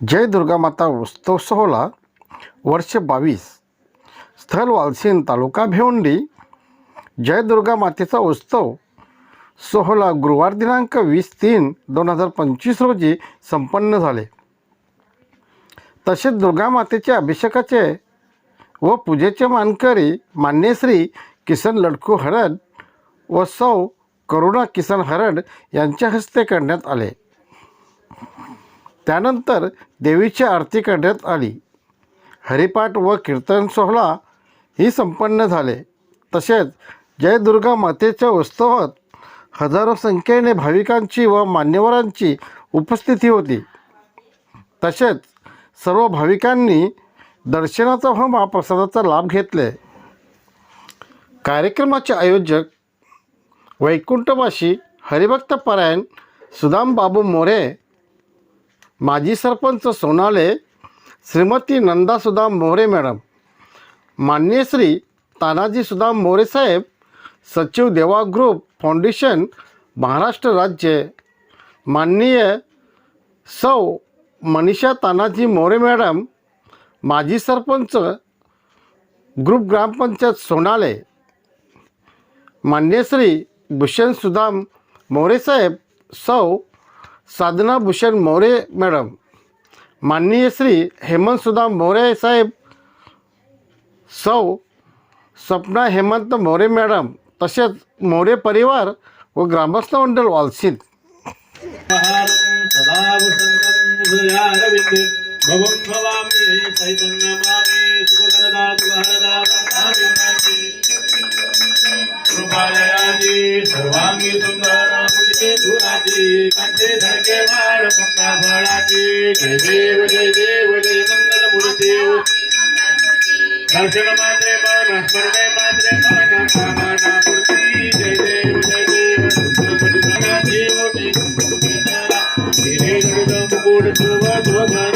जय दुर्गा माता उत्सव सोहळा वर्ष बावीस. स्थल वालसीन तालुका भिवंडी. जय दुर्गा मातेचा उत्सव. सोहळा गुरुवार दिनांक वीस तीन दोन हजार पंचवीस रोजी संपन्न झाले. तसेच दुर्गा मातेचे अभिषेकाचे व पूजेचे मानकरी मान्यश्री किसन लडकू हरड व सौ करुणा किसन हरड यांच्या हस्ते करण्यात आले. त्यानंतर देवीची आरती करण्यात आली. हरिपाठ व कीर्तन सोहळा ही संपन्न झाले. तसेच जय दुर्गा मातेच्या उत्सवात हजारो संख्येने भाविकांची व मान्यवरांची उपस्थिती होती. तसेच सर्व भाविकांनी दर्शनाचा व महाप्रसादाचा लाभ घेतले. कार्यक्रमाचे आयोजक वैकुंठवासी हरिभक्त परायण सुदाम बाबू मोरे माजी सरपंच सोनाले श्रीमती नंदा सुदाम मोरे मॅडम मान्य श्री तानाजी सुदाम मोरे साहेब सचिव देवा ग्रुप फाउंडेशन महाराष्ट्र राज्य माननीय सौ मनीषा तानाजी मोरे मॅडम माजी सरपंच ग्रुप ग्रामपंचायत सोनाले मान्यश्री भूषण सुदाम मोरे साहेब सौ साधना भूषण मोरे मॅडम. माननीय श्री हेमंत सुदाम मोरे साहेब. सौ. सपना हेमंत मोरे मॅडम. तसेच मोरे परिवार व ग्रामस्थ मंडळ वालसीत. आहारं सदा वसन्तं हृदयारविन्दे भवं भवामि हे चैतन्यमामि सुखकरदा सुखहरदा कृपालयाजी सर्वांगी सुंदर पुढचे धुराची कंठे धडके वाढ मुक्ता फळाची. जय देव जय देव जय मंगल मूर्ती. दर्शन मात्रे मन स्मरणे मात्रे मन कामना पूर्ती जय देव जय देव गणपती मुकुट शुभ ध्वजरा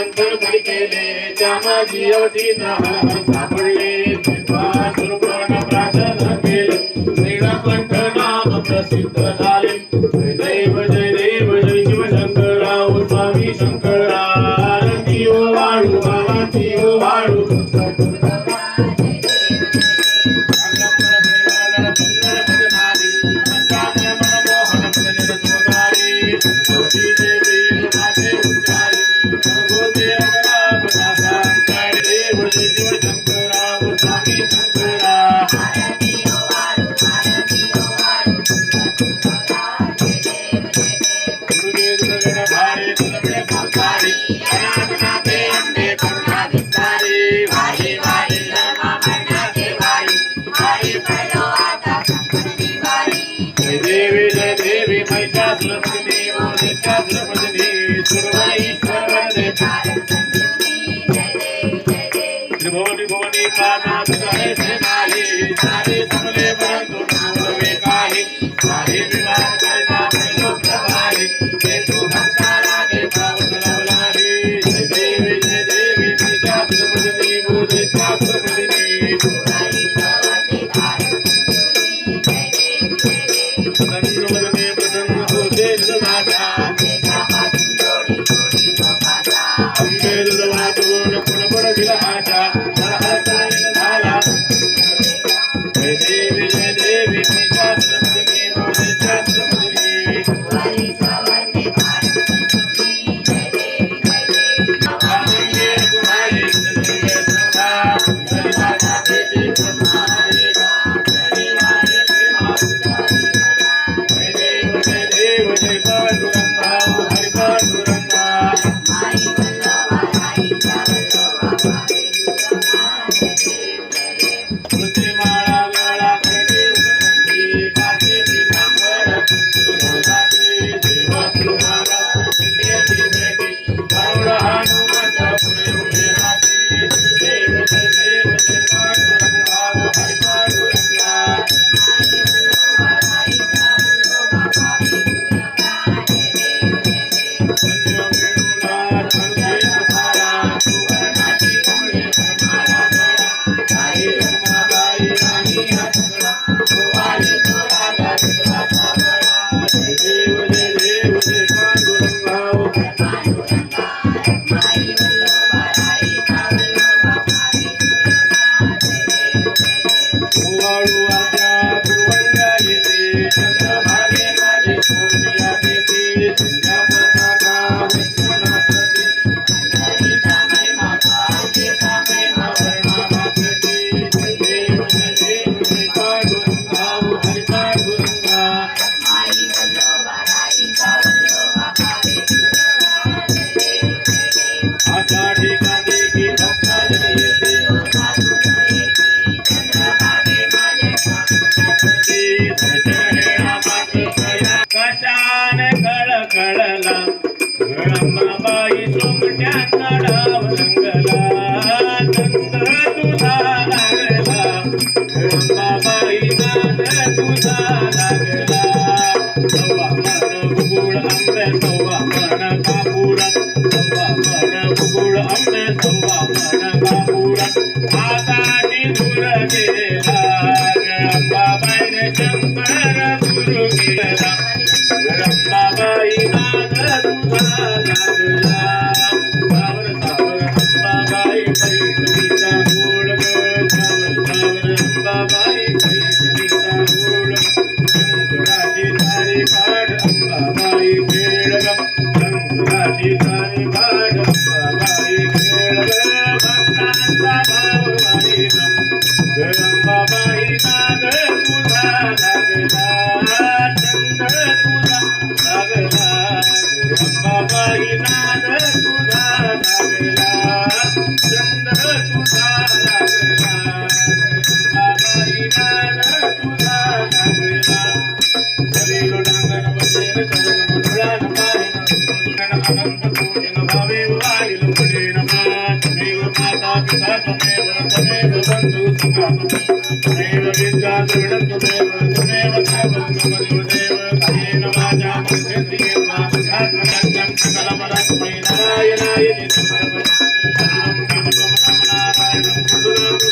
सागर मंथन बळी केले त्या माझी हर सापडले तेव्हा प्राशन केले नीळकंठ नाम प्रसिद्ध झाले. look at me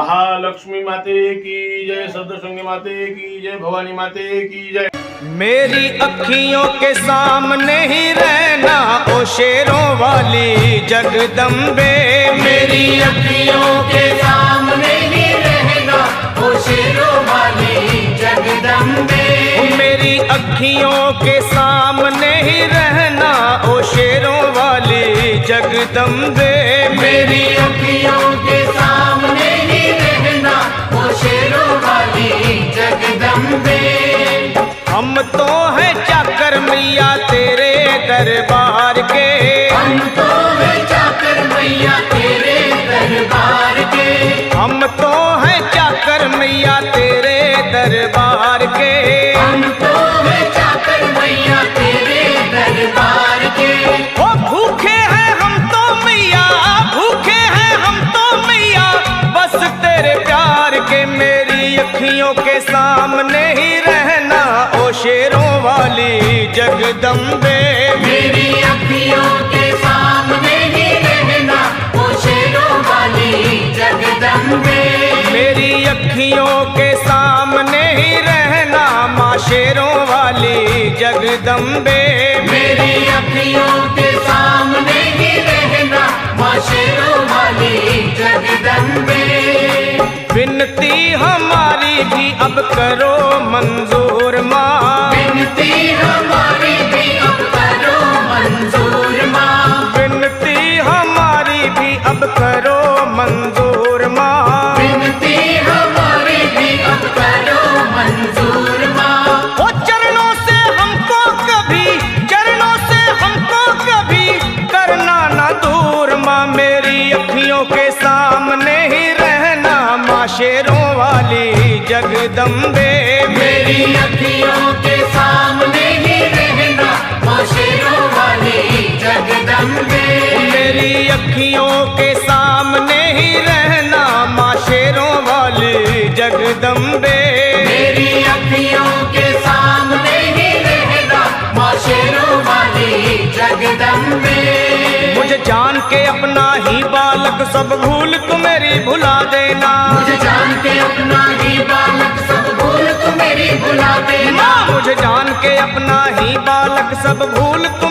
महालक्ष्मी माते की जय सप्तशृंगी माते की जय भवानी माते की जय। मेरी अखियों के सामने ही रहना ओ शेरों वाली जगदम्बे। मेरी अखियों के सामने ही रहना ओ शेरों वाली जगदम्बे। मेरी अखियों के सामने ही रहना ओ शेरों वाली जगदम्बे। मेरी अखियों के में हम तो हैं चाकर मैया तेरे दरबार के। हम तो हैं चाकर मैया तेरे दरबार के। हम तो हैं चाकर मैया तेरे दरबार के। हम तो हैं चाकर मैया तेरे दरबार के। ओ भूखे हैं हम तो मैया भूखे हैं हम तो मैया। बस तेरे प्यार के मेरी अखियों के सामने जगदम्बे मेरी अखियों के सामने ही रहना शेरों वाली जगदम्बे। मेरी अखियों के सामने ही रहना माँ शेरों वाली जगदम्बे। मेरी अखियों के सामने ही रहना माँ शेरों वाली जगदम्बे। विनती हमारी भी अब करो मंजूर। मेरी अखियों के सामने ही रहना माँ शेरों वाली जगदम्बे। मेरी अखियों के सामने ही रहना माँ शेरों वाली जगदम्बे। मुझे जान के अपना ही बालक सब भूल तू मेरी भुला देना। मुझे जान के अपना ही बालक सब भूल तू मेरी भुला देना। मुझे जान के अपना ही बालक सब भूल तू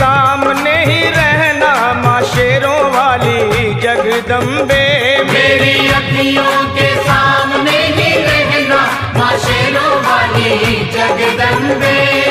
सामने ही रहना माँ शेरों वाली जगदम्बे। मेरी अखियों के सामने ही रहना माँ शेरों वाली जगदम्बे।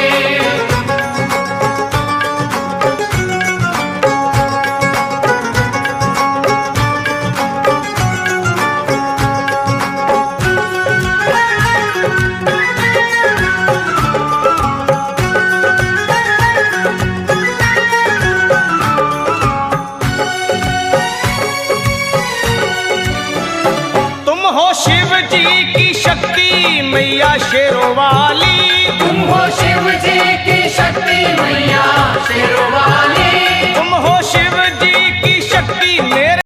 मैया शेरों वाली तुम हो शिव जी की शक्ति मैया शेरो